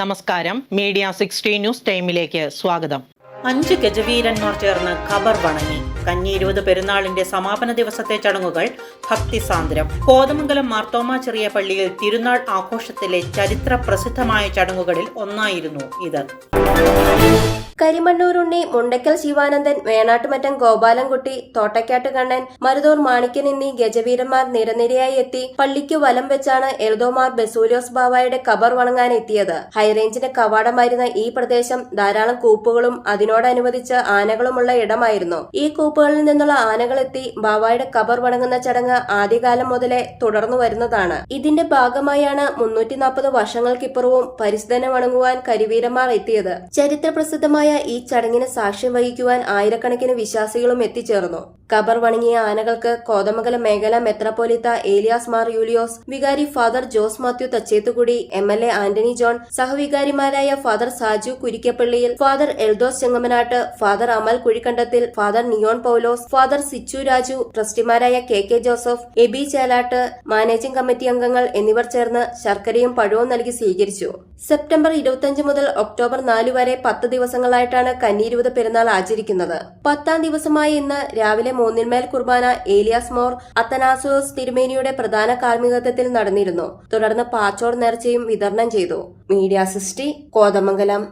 നമസ്കാരം. Media sixty news ടൈമിലേക്ക് സ്വാഗതം. അഞ്ച് ഗജവീരന്മാർ ചേർന്ന് ഖബർ വണങ്ങി. ഇരുപത് പെരുന്നാളിന്റെ സമാപന ദിവസത്തെ ചടങ്ങുകൾ ഭക്തിസാന്ദ്രം. കോതമംഗലം മാർത്തോമ ചെറിയ പള്ളിയിൽ തിരുനാൾ ആഘോഷത്തിലെ ചരിത്ര പ്രസിദ്ധമായ ചടങ്ങുകളിൽ ഒന്നായിരുന്നു ഇത്. കരിമണ്ണൂരുണ്ണി മുണ്ടക്കൽ ശിവാനന്ദൻ വേണാട്ടുമറ്റം ഗോപാലൻകുട്ടി തോട്ടക്കാട്ട് കണ്ണൻ മരുതൂർ മാണിക്യൻ എന്നീ ഗജവീരന്മാർ നിരനിരയായി എത്തി. പള്ളിക്ക് വലം വെച്ചാണ് എൽദോമാർ ബസൂലിയോസ് ബാവായുടെ കബർ വണങ്ങാൻ എത്തിയത്. ഹൈറേഞ്ചിന്റെ കവാടമായിരുന്ന ഈ പ്രദേശം ധാരാളം കൂപ്പുകളും അതിനോടനുബന്ധിച്ച് ആനകളുമുള്ള ഇടമായിരുന്നു. ഈ കൂപ്പുകളിൽ നിന്നുള്ള ആനകൾ എത്തി ബാവായുടെ കബർ വണങ്ങുന്ന ചടങ്ങ് ആദ്യകാലം മുതലേ തുടർന്നു വരുന്നതാണ്. ഇതിന്റെ ഭാഗമായാണ് മുന്നൂറ്റി നാൽപ്പത് വർഷങ്ങൾക്കിപ്പുറവും പരിസ്ഥിതി വണങ്ങുവാൻ കരിവീരന്മാർ എത്തിയത്. ചരിത്ര പ്രസിദ്ധമായ ഈ ചടങ്ങിന് സാക്ഷ്യം വഹിക്കുവാൻ ആയിരക്കണക്കിന് വിശ്വാസികളും എത്തിച്ചേർന്നു ഖബർ വണങ്ങിയ ആനകൾക്ക് കോതമംഗലം മേഖല മെത്രാപ്പോലിത്ത ഏലിയാസ് മാർ യൂലിയോസ് വികാരി father Jose Mathew Thachethukudy M L A Antony John സഹവികാരിമാരായ father Saju Kurikkappallil father Eldhose Chengamanattu father Amal Kuzhikandathil father Niyon Paulose father Sichu Raju ട്രസ്റ്റിമാരായ K K Joseph Eby Chelatt managing committee അംഗങ്ങൾ എന്നിവർ ചേർന്ന് ശർക്കരയും പഴവും നൽകി സ്വീകരിച്ചു. September ഇരുപത്തിയഞ്ച് മുതൽ October നാലു വരെ പത്ത് ദിവസങ്ങളായിട്ടാണ് കന്നിയിരുപത് പെരുന്നാൾ ആചരിക്കുന്നത്. പത്താം ദിവസമായ ഇന്ന് രാവിലെ മൂന്നിന്മേൽ കുർബാന ഏലിയാസ് മോർ അത്തനാസോസ് തിരുമേനിയുടെ പ്രധാന കാർമ്മികത്വത്തിൽ നടന്നിരുന്നു. തുടർന്ന് പാച്ചോർ നേർച്ചയും വിതരണം ചെയ്തു. മീഡിയ സിസ്റ്റി കോതമംഗലം.